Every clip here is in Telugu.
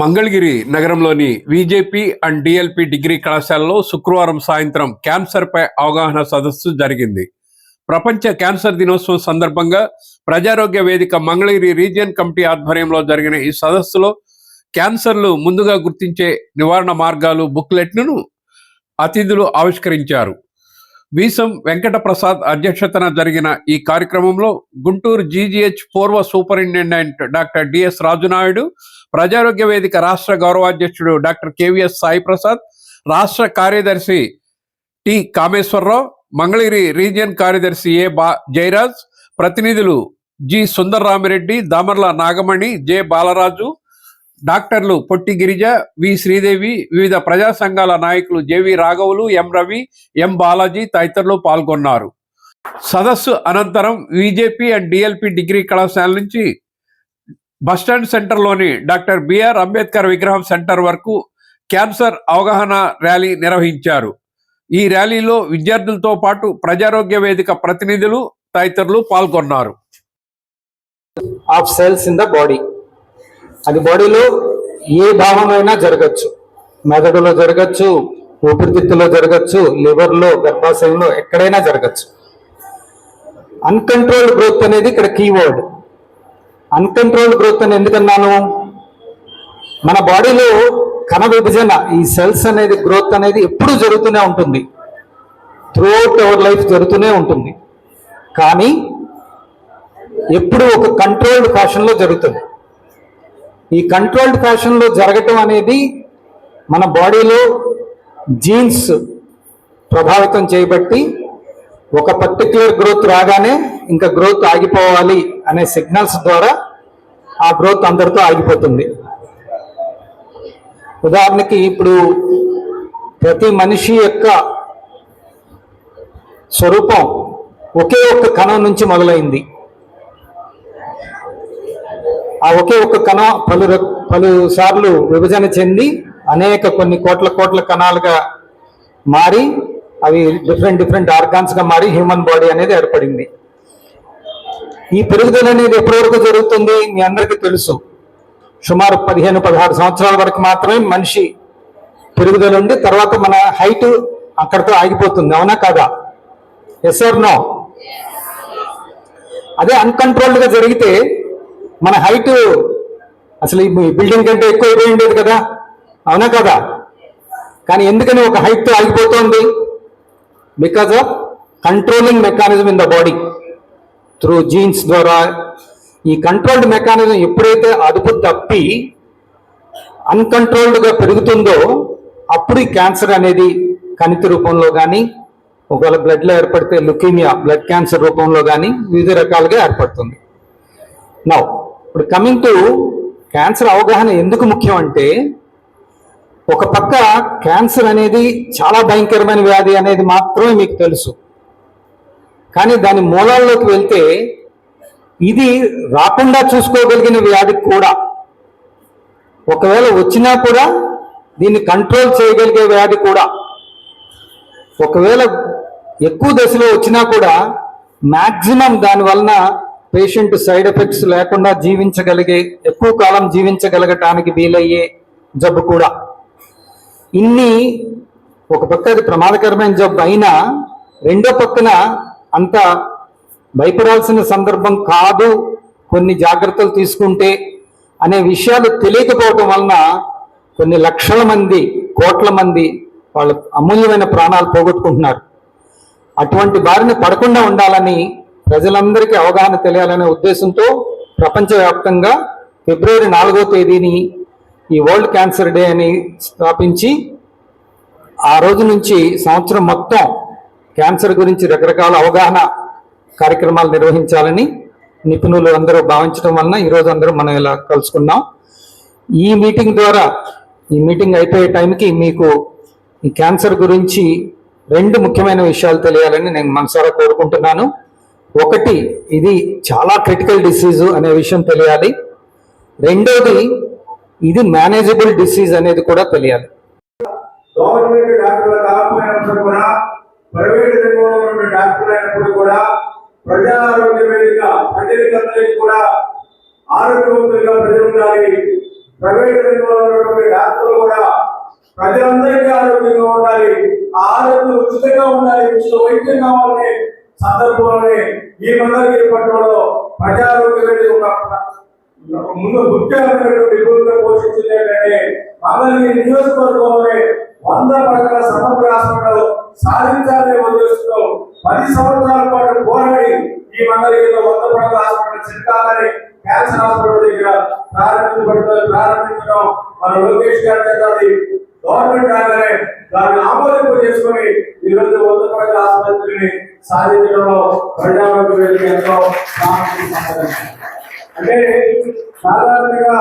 మంగళగిరి నగరంలోని బీజేపీ అండ్ డిఎల్పి డిగ్రీ కళాశాలలో శుక్రవారం సాయంత్రం క్యాన్సర్పై అవగాహన సదస్సు జరిగింది. ప్రపంచ క్యాన్సర్ దినోత్సవం సందర్భంగా ప్రజారోగ్య వేదిక మంగళగిరి రీజియన్ కమిటీ ఆధ్వర్యంలో జరిగిన ఈ సదస్సులో క్యాన్సర్లు ముందుగా గుర్తించే నివారణ మార్గాలు బుక్లెట్ను అతిథులు ఆవిష్కరించారు. వీసం వెంకట ప్రసాద్ అధ్యక్షతన జరిగిన ఈ కార్యక్రమంలో గుంటూరు జీజీహెచ్ పూర్వ సూపరింటెండెంట్ డాక్టర్ డిఎస్ రాజునాయుడు ప్రజారోగ్య వేదిక రాష్ట్ర గౌరవాధ్యక్షుడు డాక్టర్ కేవీఎస్ సాయి ప్రసాద్ రాష్ట్ర కార్యదర్శి టి కామేశ్వరరావు మంగళగిరి రీజియన్ కార్యదర్శి ఏ బా జయరాజ్ ప్రతినిధులు జి సుందర్రామిరెడ్డి దామర్ల నాగమణి జె బాలరాజు డాక్టర్లు పొట్టి గిరిజ వి శ్రీదేవి వివిధ ప్రజా సంఘాల నాయకులు జెవి రాఘవులు ఎం రవి ఎం బాలాజీ తదితరులు పాల్గొన్నారు. సదస్సు అనంతరం బీజేపీ అండ్ డిఎల్పి డిగ్రీ కళాశాల నుంచి బస్టాండ్ సెంటర్లోని డాక్టర్ బిఆర్ అంబేద్కర్ విగ్రహం సెంటర్ వరకు క్యాన్సర్ అవగాహన ర్యాలీ నిర్వహించారు. ఈ ర్యాలీలో విద్యార్థులతో పాటు ప్రజారోగ్య వేదిక ప్రతినిధులు తదితరులు పాల్గొన్నారు. Of cells in the body అది బాడీలో ఏ భావమైనా జరగచ్చు. మెదడులో జరగచ్చు ఊపిరితిత్తులో జరగచ్చు లివర్లో గర్భాశయంలో ఎక్కడైనా జరగచ్చు. అన్కంట్రోల్డ్ గ్రోత్ అనేది ఇక్కడ కీవర్డ్ అన్కంట్రోల్డ్ గ్రోత్ అని ఎందుకన్నాను? మన బాడీలో కణ విభజన ఈ సెల్స్ అనేది గ్రోత్ అనేది ఎప్పుడు జరుగుతూనే ఉంటుంది. త్రూఅవుట్ అవర్ లైఫ్ జరుగుతూనే ఉంటుంది. కానీ ఎప్పుడు ఒక కంట్రోల్డ్ ఫ్యాషన్లో జరుగుతుంది. ఈ కంట్రోల్డ్ ఫ్యాషన్లో జరగటం అనేది మన బాడీలో జీన్స్ ప్రభావితం చేయబట్టి ఒక పర్టిక్యులర్ గ్రోత్ రాగానే ఇంకా గ్రోత్ ఆగిపోవాలి అనే సిగ్నల్స్ ద్వారా ఆ గ్రోత్ అందరితో ఆగిపోతుంది. ఉదాహరణకి ఇప్పుడు ప్రతి మనిషి యొక్క స్వరూపం ఒకే ఒక్క కణం నుంచి మొదలైంది. ఆ ఒకే ఒక్క కణం పలు రక- పలు సార్లు విభజన చెంది అనేక కొన్ని కోట్ల కోట్ల కణాలుగా మారి అవి డిఫరెంట్ డిఫరెంట్ ఆర్గాన్స్గా మారి హ్యూమన్ బాడీ అనేది ఏర్పడింది. ఈ పెరుగుదల అనేది ఎప్పటివరకు జరుగుతుంది మీ అందరికీ తెలుసు. సుమారు పదిహేను పదహారు సంవత్సరాల వరకు మాత్రమే మనిషి పెరుగుదల ఉండి తర్వాత మన హైట్ అక్కడితో ఆగిపోతుంది. అవునా కాదా? ఎస్ ఆర్ నో అదే అన్కంట్రోల్డ్గా జరిగితే మన హైట్ అసలు ఈ బిల్డింగ్ కంటే ఎక్కువ అయిపోయి ఉండేది కదా? అవునా కదా? కానీ ఎందుకని ఒక హైట్ ఆగిపోతుంది? Because of controlling mechanism in the body through genes ద్వారా ఈ కంట్రోల్డ్ మెకానిజం ఎప్పుడైతే అదుపు తప్పి అన్కంట్రోల్డ్గా పెరుగుతుందో అప్పుడు ఈ క్యాన్సర్ అనేది కణితి రూపంలో కానీ ఒకవేళ బ్లడ్లో ఏర్పడితే లుకీమియా బ్లడ్ క్యాన్సర్ రూపంలో కానీ వివిధ రకాలుగా ఏర్పడుతుంది. నౌ ఇప్పుడు కమింగ్ టు క్యాన్సర్ అవగాహన ఎందుకు ముఖ్యం అంటే ఒక పక్క క్యాన్సర్ అనేది చాలా భయంకరమైన వ్యాధి అనేది మాత్రమే మీకు తెలుసు. కానీ దాని మూలాల్లోకి వెళ్తే ఇది రాకుండా చూసుకోగలిగిన వ్యాధి కూడా. ఒకవేళ వచ్చినా కూడా దీన్ని కంట్రోల్ చేయగలిగే వ్యాధి కూడా. ఒకవేళ ఎక్కువ దశలో వచ్చినా కూడా మ్యాక్సిమం దాని వలన పేషెంట్ సైడ్ ఎఫెక్ట్స్ లేకుండా జీవించగలిగే ఎక్కువ కాలం జీవించగలగటానికి వీలయ్యే జబ్బు కూడా. ఇన్ని ఒక పక్క అది ప్రమాదకరమైన జబ్బు అయినా రెండో పక్కన అంత భయపడాల్సిన సందర్భం కాదు. కొన్ని జాగ్రత్తలు తీసుకుంటే అనే విషయాలు తెలియకపోవటం వలన కొన్ని లక్షల మంది కోట్ల మంది వాళ్ళ అమూల్యమైన ప్రాణాలు పోగొట్టుకుంటున్నారు. అటువంటి బారిన పడకుండా ఉండాలని ప్రజలందరికీ అవగాహన తెలియాలనే ఉద్దేశంతో ప్రపంచవ్యాప్తంగా ఫిబ్రవరి నాలుగో తేదీని ఈ వరల్డ్ క్యాన్సర్ డే అని స్థాపించి ఆ రోజు నుంచి సంవత్సరం మొత్తం క్యాన్సర్ గురించి రకరకాల అవగాహన కార్యక్రమాలు నిర్వహించాలని నిపుణులు అందరూ భావించడం వలన ఈరోజు అందరూ మనం ఇలా కలుసుకున్నాం. ఈ మీటింగ్ ద్వారా ఈ మీటింగ్ అయిపోయే టైంకి మీకు ఈ క్యాన్సర్ గురించి రెండు ముఖ్యమైన విషయాలు తెలియాలని నేను మనసారా కోరుకుంటున్నాను. ఒకటి ఇది చాలా క్రిటికల్ డిసీజ్ అనే విషయం తెలియాలి. రెండోది ఇది మేనేజబుల్ డిసీజ్ అనేది కూడా తెలియాలి. గవర్నమెంట్ డాక్టర్లు కాకపోయినప్పుడు కూడా ప్రైవేట్ రంగంలో ఉన్న డాక్టర్లు అయినప్పుడు కూడా ప్రజా ఆరోగ్య వేదిక ప్రజలకందరికీ కూడా ఆరోగ్యవంతులుగా ప్రజలు ఉండాలి. ప్రైవేట్ రంగంలో ఉన్నటువంటి డాక్టర్లు కూడా ప్రజలందరికీ ఆరోగ్యంగా ఉండాలి. ఆ ఆరోగ్యం ఉచితంగా ఉండాలి. ఉచిత వైద్యం కావాలనే సందర్భంలోనే ఈ మందరికి పట్టణంలో ప్రజారోగ్య ఒక ముందు ముఖ్యమైనటువంటి భూమిక పోషించింది ఏంటంటే మంగళగిరి నియోజకవర్గంలోనే వంద పడకల సమగ్ర హాస్పిటల్ సాధించాలనే ఉద్దేశంతో పది సంవత్సరాల పాటు పోరాడి ఈ మంగళగిరిలో వంద పడకల హాస్పిటల్ చిట్టాలని క్యాన్సర్ హాస్పిటల్ దగ్గర ప్రారంభించబడుతుంది ప్రారంభించడం మన లోకేష్ గారి గవర్నమెంట్ రాగానే దాన్ని ఆమోదింపు చేసుకొని ఈ రోజు వంద పడకల ఆసుపత్రిని సాధించడంలో ప్రజారోగ్య ఎంతో అంటే సాధారణంగా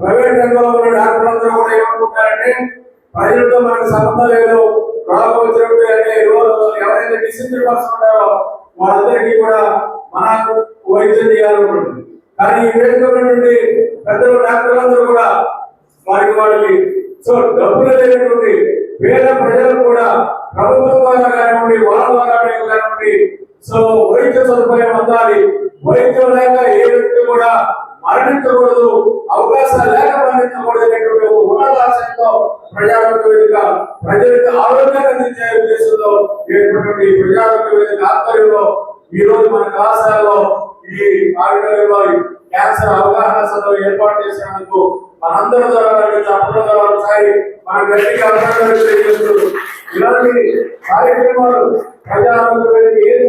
ప్రైవేట్ రంగంలో ఉన్న డాక్టర్లందరూ కూడా ఏమనుకుంటారంటే ప్రజలతో మనకు సంబంధం లేదు రోగం వచ్చినప్పుడు అంటే ఎవరైతే డిసెంట్ పర్సన్ ఉంటారో వాళ్ళందరికీ కూడా మనకు వైద్యం చేయాలనుకుంటుంది కానీ ఈ వేదిక ఉన్నటువంటి పెద్దలు డాక్టర్లందరూ కూడా వారికి వాళ్ళకి సో డబ్బులు లేనటువంటి పేద ప్రజలు కూడా ప్రభుత్వం ద్వారా కానివ్వండి వాళ్ళ ద్వారా కానివ్వండి సో వైద్య సదుపాయం అందాలి. వైద్యం లేక ఏ వ్యక్తి కూడా మరణించకూడదు అవకాశాలు లేక మరణించకూడదు అనేటువంటి ఒక ఉన్నత ఆశయంతో ప్రజారోగ్య వేదిక ప్రజలకు ఆరోగ్యాన్ని అందించే ఉద్దేశంతో ఏర్పడినటువంటి ప్రజారోగ్య వేదిక ఆధ్వర్యంలో ఈ రోజు మన కళాశాలలో ఈ ఆడిటోరియంలో క్యాన్సర్ అవగాహన సభ ఏర్పాటు చేసినందుకు మనందరి ద్వారా మన గట్టిగా అభినందనలు తెలియజేస్తూ ఇలాంటి కార్యక్రమాలు ప్రజారోగ్య ఏ ఏది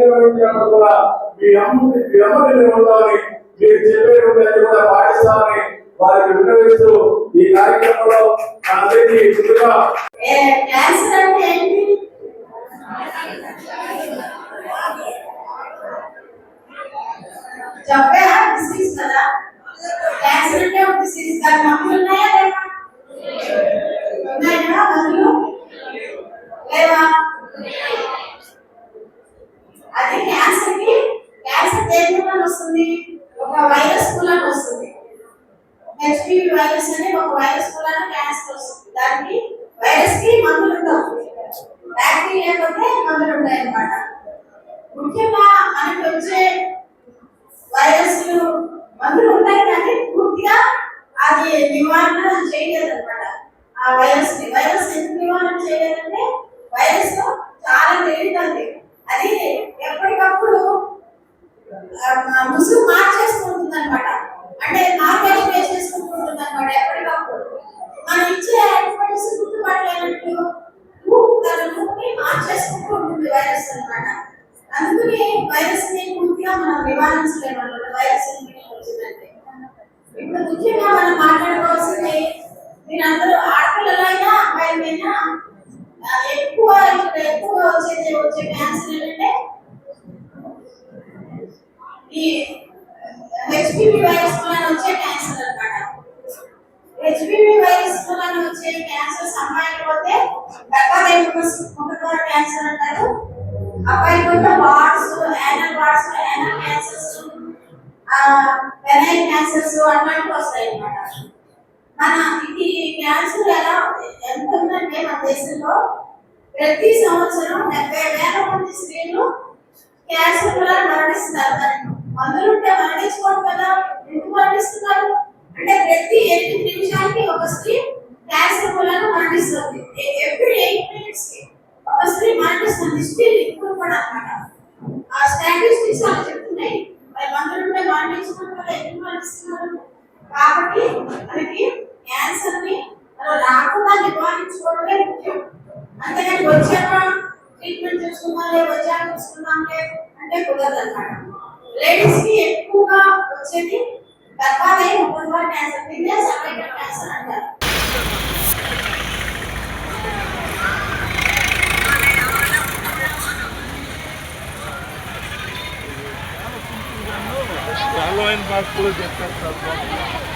కూడా మీ అమ్మ మీ అమ్మని ఉంటామని మీరు చెప్పేటువంటి కూడా పాటిస్తామని వారికి విన్నవిస్తూ ఈ కార్యక్రమంలో మనందరికీ ముందుగా చెప్పే కదా? క్యాన్సర్ అంటే ఒక డిసీజ్ దాని మందులు ఉన్నాయా లేవా? ఉన్నాయా? మందులు లేవా? అది క్యాన్సర్కి క్యాన్సర్ దేని వస్తుంది? ఒక వైరస్ మూలన వస్తుంది. హెచ్పివి వైరస్ అనే ఒక వైరస్ మూలన క్యాన్సర్ వస్తుంది. దానికి వైరస్కి మందులు ఉండవు. బ్యాక్టీరియా పోతే మందులు ఉంటాయి అన్నమాట ముఖ్యంగా మనకి వచ్చే వైరస్లు మందులు ఉంటాయి కానీ పూర్తిగా అది నివారణ చేయలేదు అనమాట ఆ వైరస్ని వైరస్ ఎందుకు నివారణ చేయలేదంటే వైరస్ చాలా తెలియదు అది ఎప్పటికప్పుడు ఆ, ముసుగు మార్చేసుకుంటుంది అనమాట అంటే మార్కెట్ చేసుకుంటుంది అనమాట ఎప్పటికప్పుడు మనం ఇచ్చే యాంటీబయాటిక్స్ గుర్తుపట్టలేనట్టు తన ముక్ని మార్చేసుకుంటూ ఉంటుంది వైరస్ అనమాట. అందుకని వైరస్ని పూర్తిగా మనం నివారించలేము అన్నమాట వైరస్ వచ్చిందంటే. ఇప్పుడు ముఖ్యంగా మనం మాట్లాడుకోవాల్సింది మీరు అందరూ ఆడపిల్లలైనా అబ్బాయిలైనా ఎక్కువ ఇక్కడ ఎక్కువ వచ్చేది వచ్చే క్యాన్సర్ ఏంటంటే ఈ హెచ్పివి వైరస్ వలన వచ్చే క్యాన్సర్ అన్నమాట. హెచ్పివి వైరస్ వలన వచ్చే క్యాన్సర్ అమ్మాయికి పోతే గర్భాశయ క్యాన్సర్ అంటారు. అబ్బాయికి పోతే warts anal warts anal cancers penile cancers అట్లాంటివి వస్తాయి అన్నమాట. మన ఇది క్యాన్సర్ ఎలా ఎంత ఉందంటే మన దేశంలో ప్రతి సంవత్సరం డెబ్బై వేల మంది స్త్రీలు క్యాన్సర్ వల్ల మరణిస్తున్నారు దాన్ని మందులుంటే మరణించుకోరు కదా. ఎందుకు మరణిస్తున్నారు అంటే ప్రతి ఎనిమిది నిమిషానికి ఒక స్త్రీ క్యాన్సర్ వల్ల మరణిస్తుంది ఎవ్రీ ఎయిట్ మినిట్స్కి ఒక స్త్రీ మరణిస్తుంది స్త్రీ ఇప్పుడు కూడా అన్నమాట. ఆ స్టాటిస్టిక్స్ అలా చెప్తున్నాయి. మరి మందులుంటే మరణించుకోరు కదా ఎందుకు మరణిస్తున్నారు కాబట్టి మనకి క్యాన్సర్ని రాకుండా నివారించుకోవడమే ముఖ్యం. అంతేగాని వచ్చాక ట్రీట్మెంట్ చూసుకుందాం వచ్చాక లేదు అంటే కుదరదు అనమాట లేడీస్కి ఎక్కువగా వచ్చేది గర్భాలయ ముఖద్వార క్యాన్సర్ దీన్నే సర్వైకల్ క్యాన్సర్ అంటారు Alô, embaixo, por exemplo,